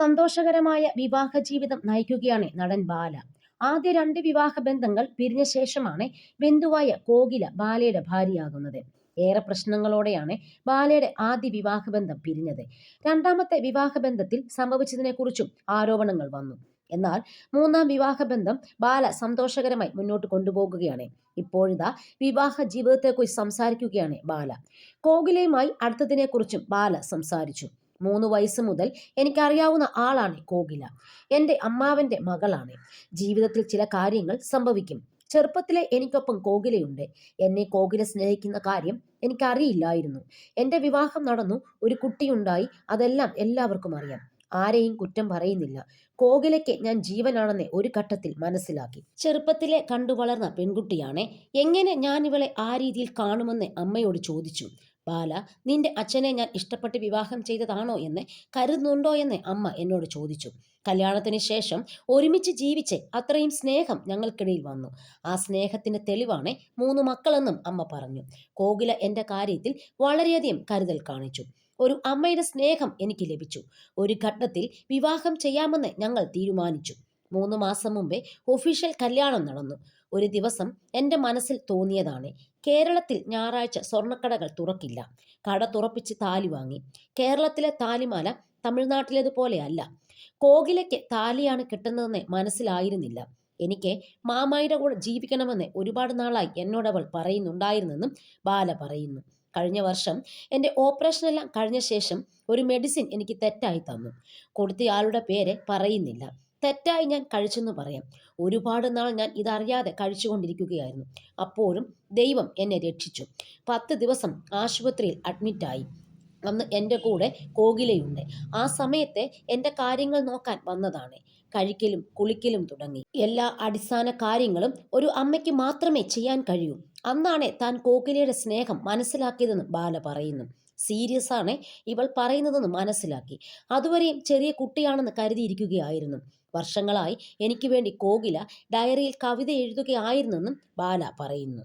സന്തോഷകരമായ വിവാഹ ജീവിതം നയിക്കുകയാണ് നടൻ ബാല. ആദ്യ രണ്ട് വിവാഹ ബന്ധങ്ങൾ പിരിഞ്ഞ ശേഷമാണ് ബന്ധുവായ കോകില ബാലയുടെ ഭാര്യയാകുന്നത്. ഏറെ പ്രശ്നങ്ങളോടെയാണ് ബാലയുടെ ആദ്യ വിവാഹബന്ധം പിരിഞ്ഞത്. രണ്ടാമത്തെ വിവാഹബന്ധത്തിൽ സംഭവിച്ചതിനെക്കുറിച്ചും ആരോപണങ്ങൾ വന്നു. എന്നാൽ മൂന്നാം വിവാഹബന്ധം ബാല സന്തോഷകരമായി മുന്നോട്ട് കൊണ്ടുപോകുകയാണ്. ഇപ്പോഴിതാ വിവാഹ ജീവിതത്തെക്കുറിച്ച് സംസാരിക്കുകയാണ് ബാല. കോകിലയുമായി അടുത്തതിനെക്കുറിച്ചും ബാല സംസാരിച്ചു. മൂന്ന് വയസ്സ് മുതൽ എനിക്കറിയാവുന്ന ആളാണ് കോകില. എന്റെ അമ്മാവന്റെ മകളാണ്. ജീവിതത്തിൽ ചില കാര്യങ്ങൾ സംഭവിക്കും. ചെറുപ്പത്തിലെ എനിക്കൊപ്പം കോകിലയുണ്ട്. എന്നെ കോകില സ്നേഹിക്കുന്ന കാര്യം എനിക്കറിയില്ലായിരുന്നു. എന്റെ വിവാഹം നടന്നു. ഒരു കുട്ടിയുണ്ടായി. അതെല്ലാം എല്ലാവർക്കും അറിയാം. ആരെയും കുറ്റം പറയുന്നില്ല. കോകിലയ്ക്ക് ഞാൻ ജീവനാണെന്ന് ഒരു ഘട്ടത്തിൽ മനസ്സിലാക്കി. ചെറുപ്പത്തിലെ കണ്ടു വളർന്ന പെൺകുട്ടിയാണ്. എങ്ങനെ ഞാൻ ഇവളെ ആ രീതിയിൽ കാണുമെന്ന് അമ്മയോട് ചോദിച്ചു. ബാല നിന്റെ അച്ഛനെ ഞാൻ ഇഷ്ടപ്പെട്ട് വിവാഹം ചെയ്തതാണോ എന്ന് കരുതുന്നുണ്ടോ എന്ന് അമ്മ എന്നോട് ചോദിച്ചു. കല്യാണത്തിന് ശേഷം ഒരുമിച്ച് ജീവിച്ച് അത്രയും സ്നേഹം ഞങ്ങൾക്കിടയിൽ വന്നു. ആ സ്നേഹത്തിന്റെ തെളിവാണ് മൂന്ന് മക്കളെന്നും അമ്മ പറഞ്ഞു. കോകില എന്റെ കാര്യത്തിൽ വളരെയധികം കരുതൽ കാണിച്ചു. ഒരു അമ്മയുടെ സ്നേഹം എനിക്ക് ലഭിച്ചു. ഒരു ഘട്ടത്തിൽ വിവാഹം ചെയ്യാമെന്ന് ഞങ്ങൾ തീരുമാനിച്ചു. മൂന്ന് മാസം മുമ്പേ ഒഫീഷ്യൽ കല്യാണം നടന്നു. ഒരു ദിവസം എന്റെ മനസ്സിൽ തോന്നിയതാണ് കേരളത്തിൽ ഞായറാഴ്ച സ്വർണക്കടകൾ തുറക്കില്ല. കട തുറപ്പിച്ച് താലി വാങ്ങി. കേരളത്തിലെ താലിമാല തമിഴ്നാട്ടിലേതുപോലെയല്ല. കോകിലയ്ക്ക് താലിയാണ് കിട്ടുന്നതെന്ന് മനസ്സിലായിരുന്നില്ല. എനിക്ക് മാമായിയുടെ കൂടെ ജീവിക്കണമെന്ന് ഒരുപാട് നാളായി എന്നോടവൾ പറയുന്നുണ്ടായിരുന്നെന്നും ബാല പറയുന്നു. കഴിഞ്ഞ വർഷം എന്റെ ഓപ്പറേഷനെല്ലാം കഴിഞ്ഞ ശേഷം ഒരു മെഡിസിൻ എനിക്ക് തെറ്റായി തന്നു. കൊടുത്തയാളുടെ പേര് പറയുന്നില്ല. തെറ്റായി ഞാൻ കഴിച്ചെന്ന് പറയാം. ഒരുപാട് നാൾ ഞാൻ ഇതറിയാതെ കഴിച്ചുകൊണ്ടിരിക്കുകയായിരുന്നു. അപ്പോഴും ദൈവം എന്നെ രക്ഷിച്ചു. പത്ത് ദിവസം ആശുപത്രിയിൽ അഡ്മിറ്റായി അന്ന് എന്റെ കൂടെ കോകിലയുണ്ട്. ആ സമയത്തെ എന്റെ കാര്യങ്ങൾ നോക്കാൻ വന്നതാണ്. കഴിക്കലും കുളിക്കലും തുടങ്ങി. എല്ലാ അടിസ്ഥാന കാര്യങ്ങളും ഒരു അമ്മയ്ക്ക് മാത്രമേ ചെയ്യാൻ കഴിയൂ. അന്നാണ് താൻ കോകിലയുടെ സ്നേഹം മനസ്സിലാക്കിയതെന്ന് ബാല പറയുന്നു. സീരിയസ് ആണ്. ഇവൾ പറയുന്നതെന്ന് മനസ്സിലാക്കി. അതുവരെയും ചെറിയ കുട്ടിയാണെന്ന് കരുതിയിരിക്കുകയായിരുന്നു. വർഷങ്ങളായി എനിക്ക് വേണ്ടി കോകില ഡയറിയിൽ കവിത എഴുതുകയായിരുന്നെന്നും ബാല പറയുന്നു.